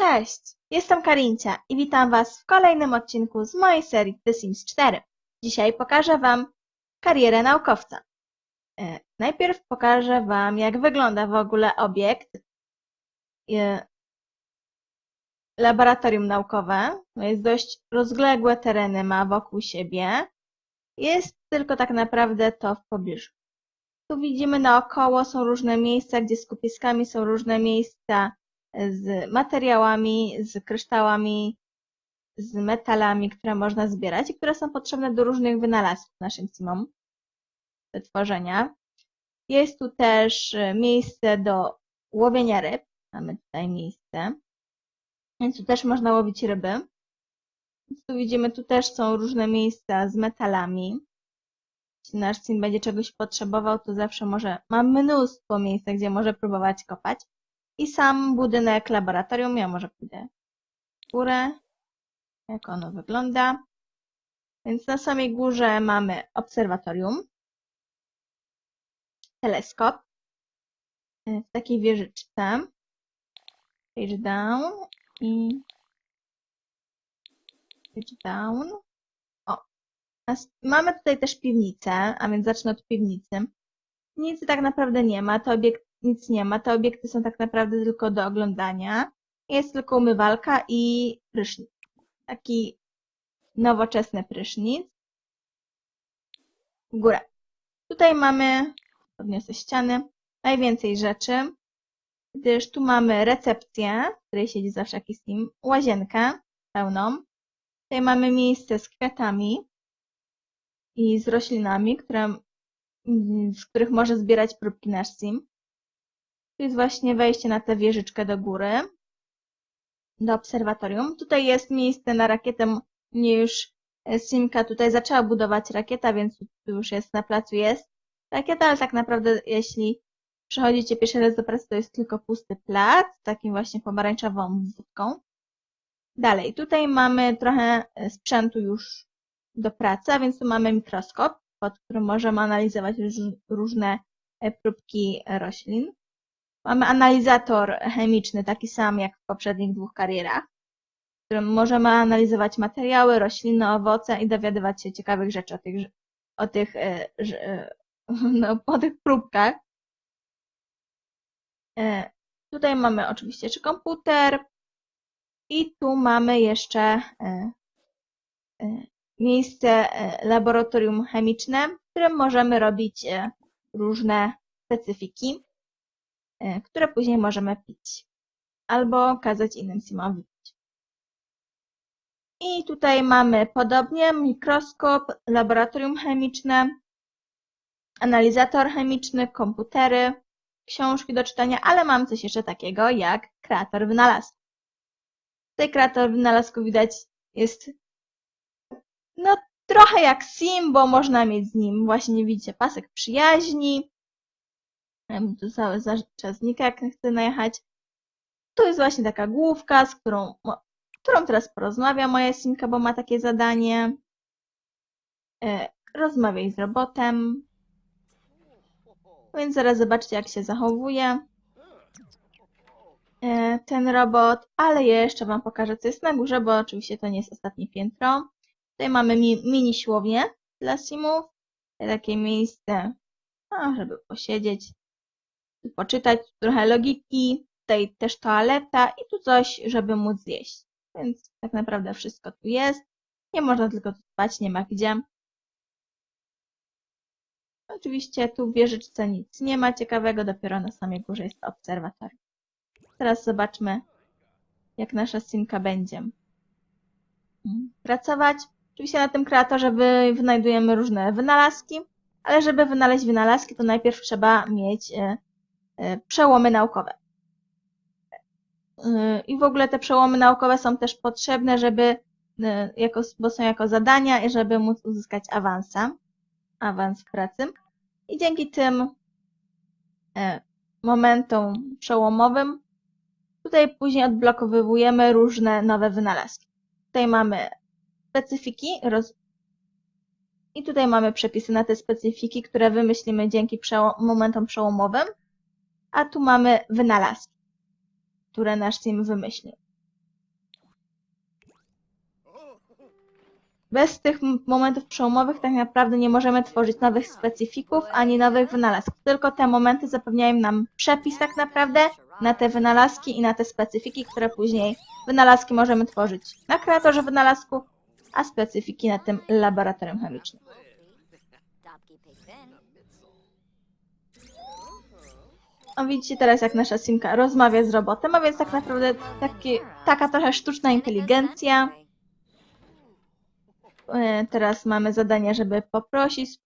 Cześć, jestem Karincia i witam Was w kolejnym odcinku z mojej serii The Sims 4. Dzisiaj pokażę Wam karierę naukowca. E, Najpierw pokażę Wam, jak wygląda w ogóle obiekt e, laboratorium naukowe. Jest dość rozległe tereny ma wokół siebie. Jest tylko tak naprawdę to w pobliżu. Tu widzimy naokoło są różne miejsca, gdzie z są różne miejsca z materiałami, z kryształami, z metalami, które można zbierać i które są potrzebne do różnych wynalazków naszym simom do tworzenia. Jest tu też e, miejsce do łowienia ryb. Mamy tutaj miejsce. Więc tu też można łowić ryby. Więc tu widzimy, tu też są różne miejsca z metalami. Jeśli nasz sim będzie czegoś potrzebował, to zawsze może, ma mnóstwo miejsc, gdzie może próbować kopać. I sam budynek laboratorium, ja może pójdę w górę, jak ono wygląda. Więc na samej górze mamy obserwatorium, teleskop w takiej wieżyczce, page down i page down. O, mamy tutaj też piwnicę, a więc zacznę od piwnicy. Piwnicy tak naprawdę nie ma, to obiekt nic nie ma. Te obiekty są tak naprawdę tylko do oglądania. Jest tylko umywalka i prysznic. Taki nowoczesny prysznic. W górę. Tutaj mamy, podniosę ściany, najwięcej rzeczy, gdyż tu mamy recepcję, w której siedzi zawsze jakiś sim, łazienkę pełną. Tutaj mamy miejsce z kwiatami i z roślinami, które, z których może zbierać próbki nasz sim. Tu jest właśnie wejście na tę wieżyczkę do góry, do obserwatorium. Tutaj jest miejsce na rakietę. Mnie już e, Simka tutaj zaczęła budować rakieta, więc tu już jest na placu jest rakieta, ale tak naprawdę jeśli przechodzicie pierwszy raz do pracy, to jest tylko pusty plac takim właśnie pomarańczową wódką. Dalej, tutaj mamy trochę e, sprzętu już do pracy, a więc tu mamy mikroskop, pod którym możemy analizować różne e, próbki roślin. Mamy analizator chemiczny, taki sam jak w poprzednich dwóch karierach, w którym możemy analizować materiały, rośliny, owoce i dowiadywać się ciekawych rzeczy o tych, o tych, e, e, no, o tych próbkach. E, tutaj mamy oczywiście jeszcze komputer i tu mamy jeszcze miejsce laboratorium chemiczne, w którym możemy robić różne specyfiki. E, które później możemy pić albo kazać innym simowi pić. I tutaj mamy podobnie mikroskop, laboratorium chemiczne, analizator chemiczny, komputery, książki do czytania, ale mam coś jeszcze takiego jak kreator wynalazku. Tutaj kreator wynalazku widać jest no trochę jak sim, bo można mieć z nim właśnie widzicie pasek przyjaźni, cały czasnik, jak chcę najechać. Tu jest właśnie taka główka, z którą, którą teraz porozmawia moja simka, bo ma takie zadanie. E, rozmawiaj z robotem. Więc zaraz zobaczcie, jak się zachowuje e, ten robot, ale jeszcze Wam pokażę, co jest na górze, bo oczywiście to nie jest ostatnie piętro. Tutaj mamy mini siłownię dla simów, takie miejsce, no, żeby posiedzieć, poczytać trochę logiki, tutaj też toaleta i tu coś, żeby móc zjeść. Więc tak naprawdę wszystko tu jest. Nie można tylko tu spać, nie ma gdzie. Oczywiście tu w wieżyczce nic nie ma ciekawego, dopiero na samej górze jest obserwatorium. Teraz zobaczmy, jak nasza simka będzie pracować. Oczywiście na tym kreatorze wynajdujemy różne wynalazki, ale żeby wynaleźć wynalazki, to najpierw trzeba mieć E, przełomy naukowe. E, I w ogóle te przełomy naukowe są też potrzebne, żeby, e, jako, bo są jako zadania, żeby móc uzyskać awansa, awans w pracy. I dzięki tym momentom przełomowym tutaj później odblokowujemy różne nowe wynalazki. Tutaj mamy specyfiki roz... i tutaj mamy przepisy na te specyfiki, które wymyślimy dzięki przełom momentom przełomowym a tu mamy wynalazki, które nasz team wymyślił. Bez tych momentów przełomowych tak naprawdę nie możemy tworzyć nowych specyfików ani nowych wynalazków. Tylko te momenty zapewniają nam przepis tak naprawdę na te wynalazki i na te specyfiki, które później wynalazki możemy tworzyć na kreatorze wynalazku, a specyfiki na tym laboratorium chemicznym. A widzicie teraz, jak nasza simka rozmawia z robotem, a więc tak naprawdę taki, taka trochę sztuczna inteligencja. E, Teraz mamy zadanie, żeby poprosić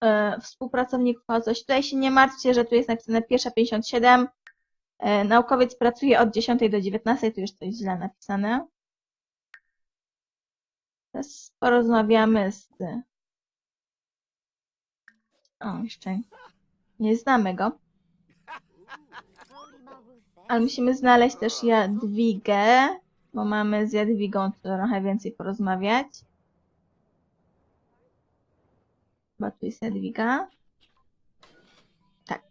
e, współpracowników o coś. Tutaj się nie martwcie, że tu jest napisane pierwsza 57. E, Naukowiec pracuje od 10 do 19, tu już jest źle napisane. Teraz porozmawiamy z... O, jeszcze nie znamy go. Ale musimy znaleźć też Jadwigę, bo mamy z Jadwigą trochę więcej porozmawiać. Chyba tu jest Jadwiga. Tak.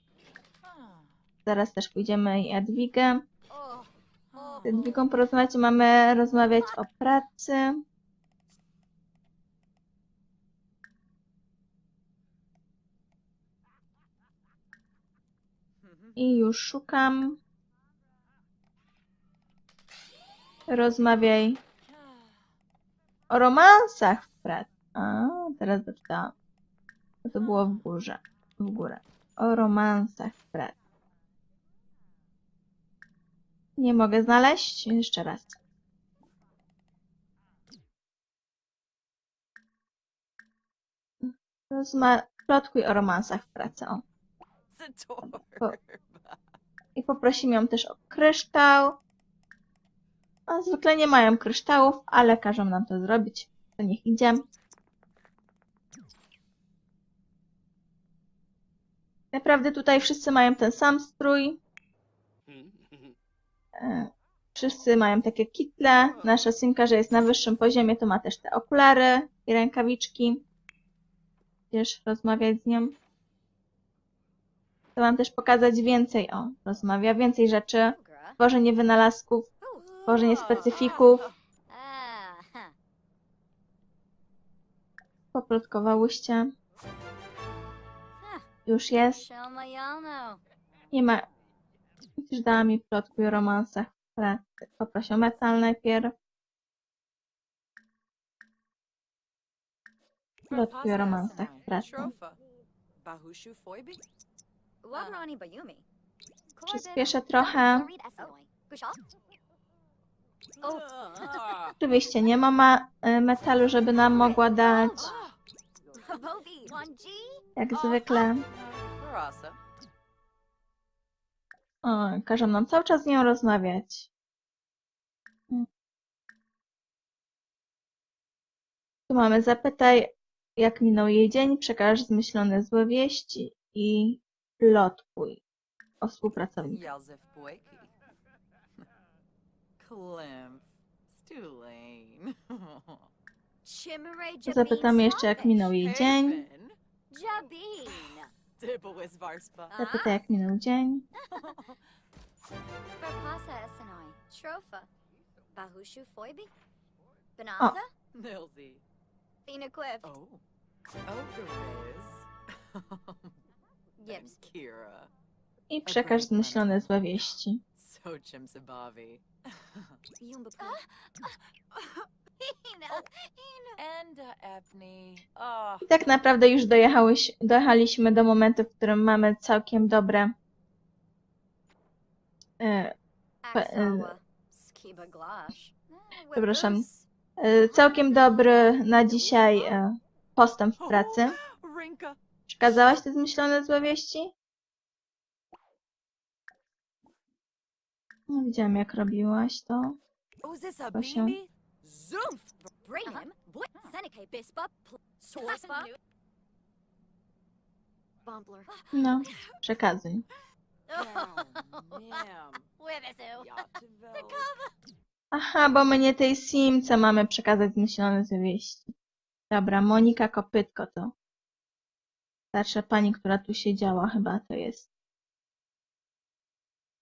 Zaraz też pójdziemy Jadwigę. Z Jadwigą porozmawiać. Mamy rozmawiać o pracy. I już szukam. Rozmawiaj o romansach w pracy. A, teraz doczytałam. To było w górze. W górę. O romansach w pracy. Nie mogę znaleźć. Jeszcze raz. Rozma- plotkuj o romansach w pracy. O. Poprosimy ją też o kryształ. A zwykle nie mają kryształów, ale każą nam to zrobić. To niech idzie. Naprawdę tutaj wszyscy mają ten sam strój. E, Wszyscy mają takie kitle. Nasza Simka, że jest na wyższym poziomie, to ma też te okulary i rękawiczki. Będziesz rozmawiać z nią. Chcę wam też pokazać więcej. O, rozmawia więcej rzeczy. Tworzenie wynalazków, tworzenie specyfików. Poplotkowałyście. Już jest. Nie ma. Już dała mi plotkuj o romansach o metal najpierw. Plotkuj o romansach pracy. Przyspieszę trochę. Oczywiście nie ma ma y, metalu, żeby nam mogła dać. Jak zwykle. O, każą nam cały czas z nią rozmawiać. Tu mamy zapytaj, jak minął jej dzień, przekaż zmyślone złe wieści i plotkuj o współpracownikach. Yazif Boyki. Klimp. Stulane. Zapytamy jeszcze, jak minął jej dzień. Zapytaj, jak minął dzień. Foibi. Banasa. Nilsy. Phenaquip. Oh. Ogariz. I przekaż zmyślone złe wieści. So. I tak naprawdę już dojechałeś, dojechaliśmy do momentu, w którym mamy całkiem dobre e, Aksawa. Skiba Glash. Przepraszam. e, całkiem dobry na dzisiaj e, postęp w pracy. Przekazałaś te zmyślone złe wieści? No, widziałam jak robiłaś to. Oh, is this a Proszę. baby? Zoomf. Brainham. Seneca Bispa. Sorspa. Bumbler. No, przekazuj. Yachteville. Aha, bo my nie tej simce mamy przekazać zmyślone złe wieści. Dobra, Monika Kopytko to starsza pani, która tu siedziała chyba to jest.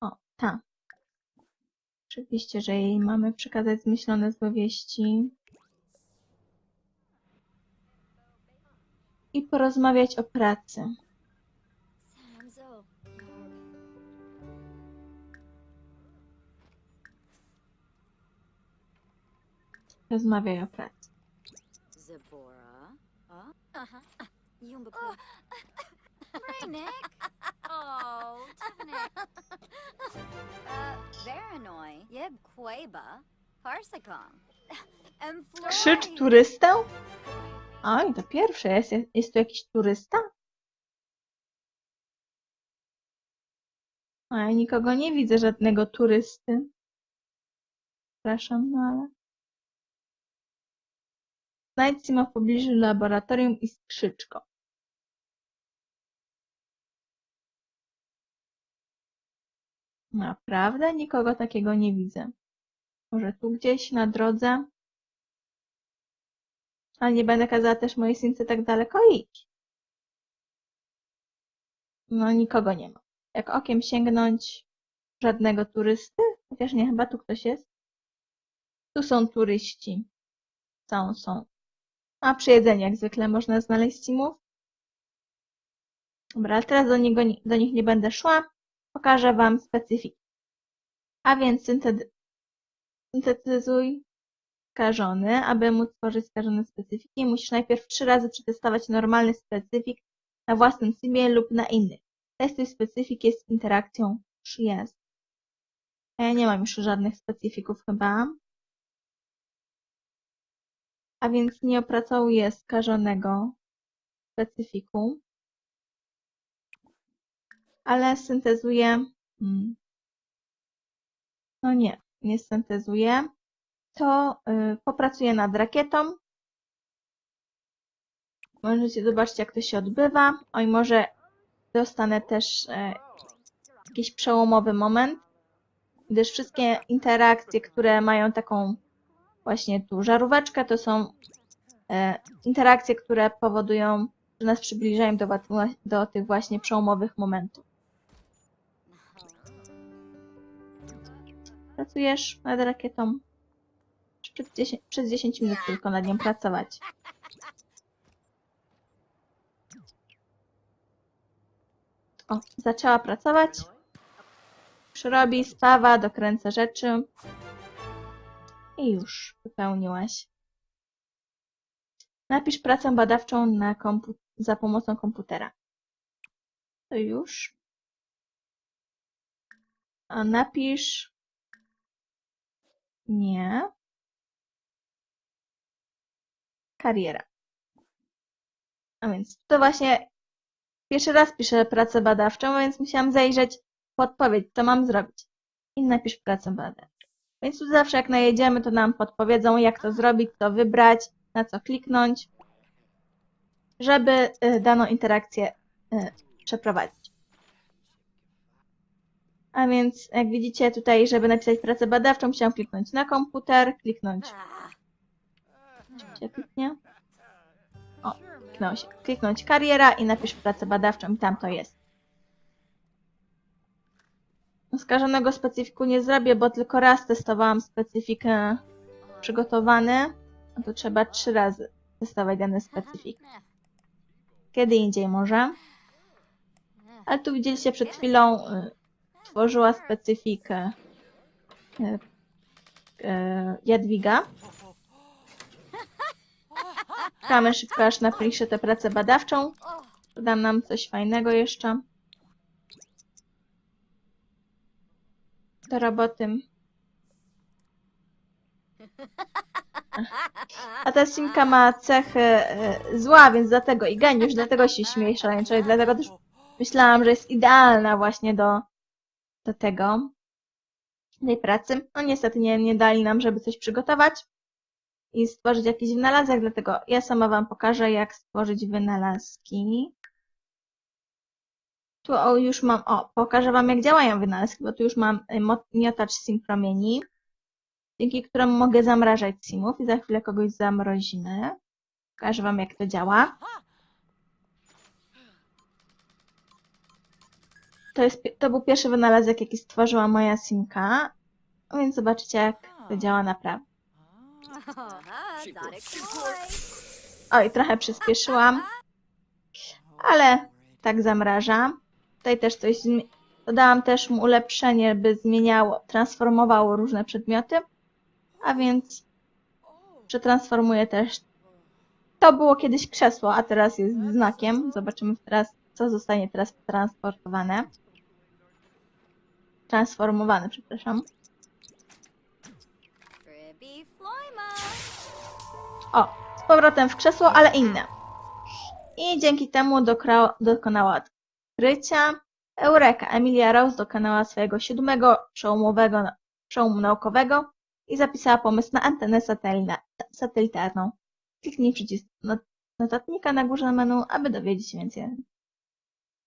O, ta. Oczywiście, że jej mamy przekazać zmyślone złe wieści. porozmawiać o pracy. Rozmawiaj o pracy. Zabora. Uh-huh. Yumbakwa. Nick. Oh, Tiffany. uh. Parsicon. And Krzycz turystę? Oj, to pierwsze. Jest, jest tu jakiś turysta? A ja nikogo nie widzę, żadnego turysty. Przepraszam, no ale... Znajdź Sima w pobliżu laboratorium i skrzyczko. Naprawdę? Nikogo takiego nie widzę. Może tu gdzieś na drodze? Ale nie będę kazała też mojej synce tak daleko iść. No, nikogo nie ma. Jak okiem sięgnąć, żadnego turysty? Chociaż nie, chyba tu ktoś jest. Tu są turyści. Są, są. A przy jedzeniu jak zwykle można znaleźć simów. Dobra, ale teraz do, niego, nie- do nich nie będę szła. Pokażę Wam specyfiki. A więc syntety- syntetyzuj skażony. Aby móc tworzyć skażone specyfiki, musisz najpierw trzy razy przetestować normalny specyfik na własnym simie lub na innych. Testuj specyfik jest interakcją przyjazd. Ja nie mam już żadnych specyfików chyba. A więc nie opracuję skażonego specyfiku. Ale syntezuję. mm, No nie, nie syntezuję. To y, popracuję nad rakietą. Możecie zobaczyć, jak to się odbywa. Oj, może dostanę też e, jakiś przełomowy moment, gdyż wszystkie interakcje, które mają taką właśnie tu żaróweczkę, to są e, interakcje, które powodują, że nas przybliżają do, do tych właśnie przełomowych momentów. Pracujesz nad rakietą? Przez 10, przez 10 minut tylko nad nią pracować? O, zaczęła pracować. Przyrobi, spawa, dokręca rzeczy. I już wypełniłaś. Napisz pracę badawczą na za pomocą komputera. To już. A napisz. Nie. Kariera. A więc to właśnie Pierwszy raz piszę pracę badawczą, więc musiałam zajrzeć podpowiedź, co mam zrobić. I napisz pracę badawczą. Więc tu zawsze jak najedziemy, to nam podpowiedzą, jak to zrobić, co wybrać, na co kliknąć, żeby y, daną interakcję y, przeprowadzić. A więc, jak widzicie tutaj, żeby napisać pracę badawczą, musiałam kliknąć na komputer, kliknąć, czy kliknie? O, kliknął się. Kliknąć kariera i napisz pracę badawczą i tam to jest. Skażonego specyfiku nie zrobię, bo tylko raz testowałam specyfikę przygotowany. No to trzeba trzy razy testować dany specyfik. Kiedy indziej może. Ale tu widzieliście przed chwilą y, tworzyła specyfikę y, y, Jadwiga. Czekamy szybko, aż napisze tę pracę badawczą. Dam nam coś fajnego jeszcze. Do roboty. A ta simka ma cechy e, zła, więc dlatego i geniusz, dlatego się śmieje szaleńczo i dlatego też myślałam, że jest idealna właśnie do, do tego, tej pracy. No niestety nie, nie dali nam, żeby coś przygotować i stworzyć jakiś wynalazek, dlatego ja sama Wam pokażę, jak stworzyć wynalazki. Tu o, już mam, o, pokażę Wam, jak działają wynalazki, bo tu już mam y, miotacz sim promieni, dzięki któremu mogę zamrażać simów i za chwilę kogoś zamrozimy. Pokażę Wam, jak to działa. To, jest, to był pierwszy wynalazek, jaki stworzyła moja simka, więc zobaczycie, jak to działa naprawdę. Oj, trochę przyspieszyłam. ale tak zamraża. Tutaj też coś dodałam też mu ulepszenie, by zmieniało, transformowało różne przedmioty, a więc przetransformuję też. To było kiedyś krzesło, a teraz jest znakiem. Zobaczymy teraz, co zostanie teraz transportowane. Transformowane, przepraszam. O, z powrotem w krzesło, ale inne. I dzięki temu dokonała odkrycia. Eureka, Emilia Rose dokonała swojego siódmego przełomowego przełomu naukowego i zapisała pomysł na antenę satelitarną. Kliknij przycisk not- notatnika na górze menu, aby dowiedzieć się więcej.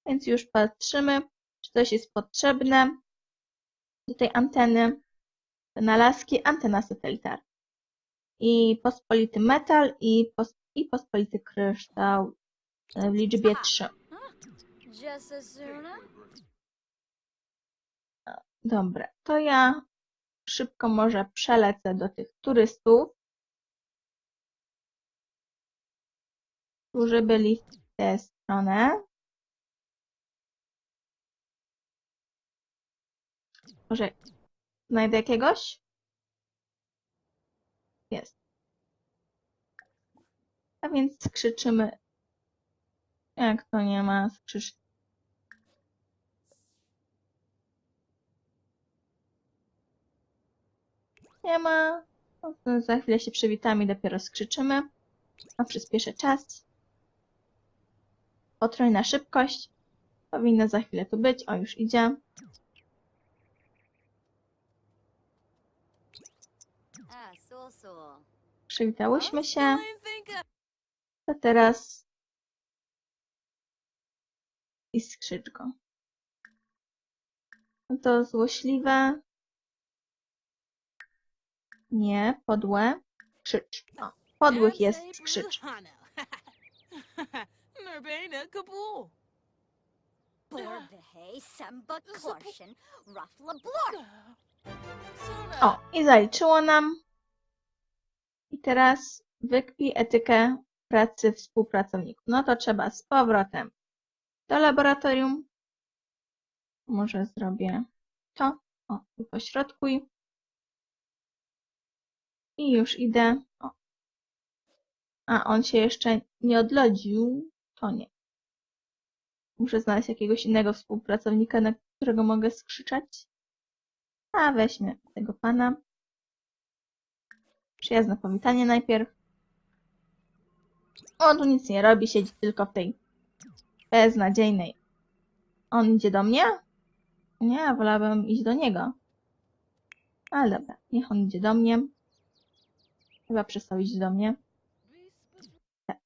Więc już patrzymy, czy coś jest potrzebne do tej anteny. Wynalazki, antena satelitarna i pospolity metal i, pos, i pospolity kryształ w liczbie 3. Just as soon. Dobra, to ja szybko może przelecę do tych turystów, którzy byli w tę stronę. Może znajdę jakiegoś? Jest. A więc krzyczymy. Jak to nie ma skrzycz. Nie ma. No za chwilę się przywitamy i dopiero skrzyczymy. A przyspieszę czas. Potrójna szybkość. Powinno za chwilę tu być. O, już idzie. Ah, so so. Przywitałyśmy się. A teraz i skrzycz go. No to złośliwe. Nie, podłe. Krzycz. O, podłych jest skrzycz. Blor. O, i zaliczyło nam. I teraz wykpij etykę pracy współpracowników. No to trzeba z powrotem do laboratorium. Może zrobię to. O, tu pośrodkuj. I już idę. O. A, on się jeszcze nie odlodził. To nie. Muszę znaleźć jakiegoś innego współpracownika, na którego mogę skrzyczeć. A, weźmy tego pana. Przyjazne powitanie najpierw. On tu nic nie robi, siedzi tylko w tej beznadziejnej. On idzie do mnie? Nie, wolałabym iść do niego. Ale dobra, niech on idzie do mnie. Chyba przestał iść do mnie. Tak.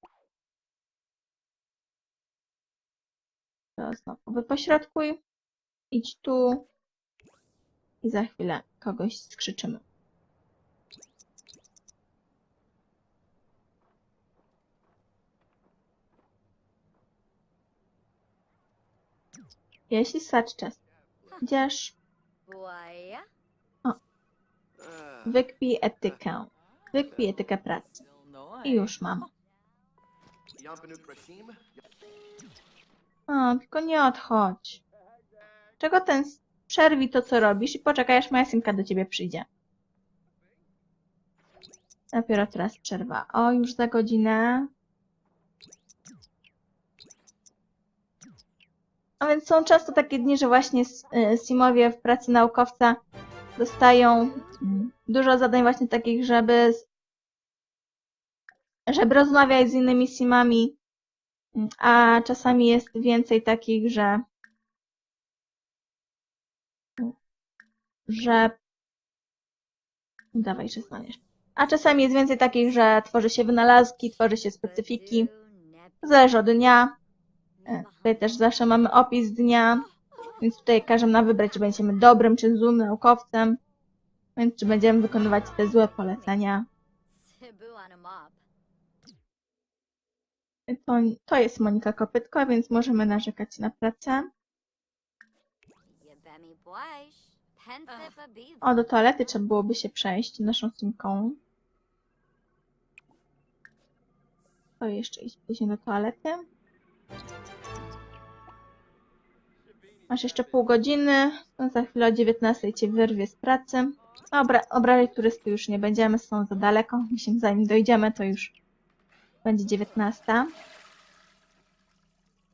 To znowu wypośrodkuj. Idź tu. I za chwilę kogoś skrzyczymy. Jeśli starczy czas. Idziesz, Why? wykpij etykę. Wykpij etykę pracy. I już mam. O, tylko nie odchodź. Czego ten... Przerwij to, co robisz i poczekaj, aż moja synka do ciebie przyjdzie. Dopiero teraz przerwa. O, już za godzinę. A więc są często takie dni, że właśnie y, Simowie w pracy naukowca dostają mm, dużo zadań właśnie takich, żeby żeby rozmawiać z innymi Simami, a czasami jest więcej takich, że że dawaj, że znaniesz. A czasami jest więcej takich, że tworzy się wynalazki, tworzy się specyfiki. Zależy od dnia. E, Tutaj też zawsze mamy opis dnia, więc tutaj każę nam wybrać, czy będziemy dobrym czy złym naukowcem, więc czy będziemy wykonywać te złe polecenia. Mob. To, to jest Monika Kopytko, więc możemy narzekać na pracę. O, do toalety trzeba byłoby się przejść naszą synką. To jeszcze iść później do toalety. Masz jeszcze pół godziny, no za chwilę o 19 cię wyrwie z pracy. Dobra, obrażać turysty już nie będziemy, są za daleko. Myślę, zanim dojdziemy, to już będzie 19.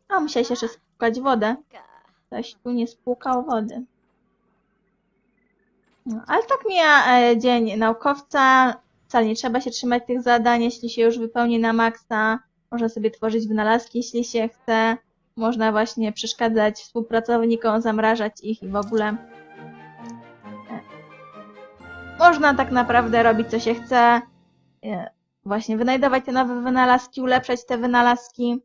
A, musiałeś jeszcze spłukać wodę. Ktoś tu nie spłukał wody. No, ale tak mija e, dzień naukowca. Wcale nie trzeba się trzymać tych zadań, jeśli się już wypełni na maksa. Można sobie tworzyć wynalazki, jeśli się chce. Można właśnie przeszkadzać współpracownikom, zamrażać ich i w ogóle. Można tak naprawdę robić co się chce. E, Właśnie wynajdować te nowe wynalazki, ulepszać te wynalazki.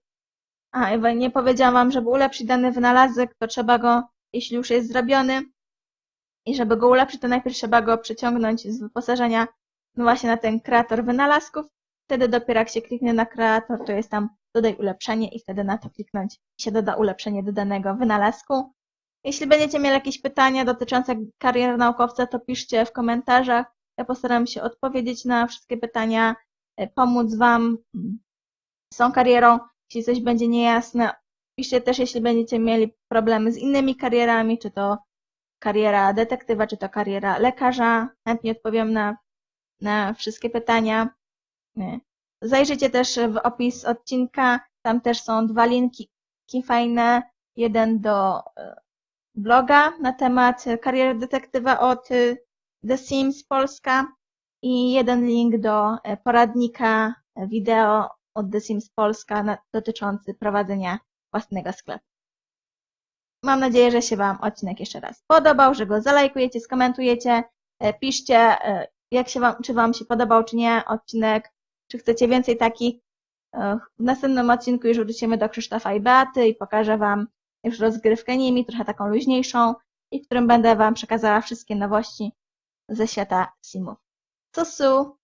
A, nie powiedziałam wam, żeby ulepszyć dany wynalazek, to trzeba go, jeśli już jest zrobiony, i żeby go ulepszyć, to najpierw trzeba go przeciągnąć z wyposażenia no właśnie na ten kreator wynalazków. Wtedy dopiero jak się kliknie na kreator, to jest tam dodaj ulepszenie i wtedy na to kliknąć i się doda ulepszenie do danego wynalazku. Jeśli będziecie mieli jakieś pytania dotyczące kariery naukowca, to piszcie w komentarzach. Ja postaram się odpowiedzieć na wszystkie pytania, e, pomóc Wam z tą karierą. Jeśli coś będzie niejasne, piszcie też, jeśli będziecie mieli problemy z innymi karierami, czy to kariera detektywa, czy to kariera lekarza. Chętnie odpowiem na, na wszystkie pytania. Zajrzyjcie też w opis odcinka. Tam też są dwa linki fajne. Jeden do e, bloga na temat kariery detektywa od e, The Sims Polska i jeden link do e, poradnika wideo od The Sims Polska dotyczący prowadzenia własnego sklepu. Mam nadzieję, że się Wam odcinek jeszcze raz podobał, że go zalajkujecie, skomentujecie, piszcie, jak się wam, czy Wam się podobał, czy nie odcinek, czy chcecie więcej takich. E, W następnym odcinku już wrócimy do Krzysztofa i Beaty i pokażę Wam już rozgrywkę nimi, trochę taką luźniejszą i w którym będę Wam przekazała wszystkie nowości ze świata simów. Susu!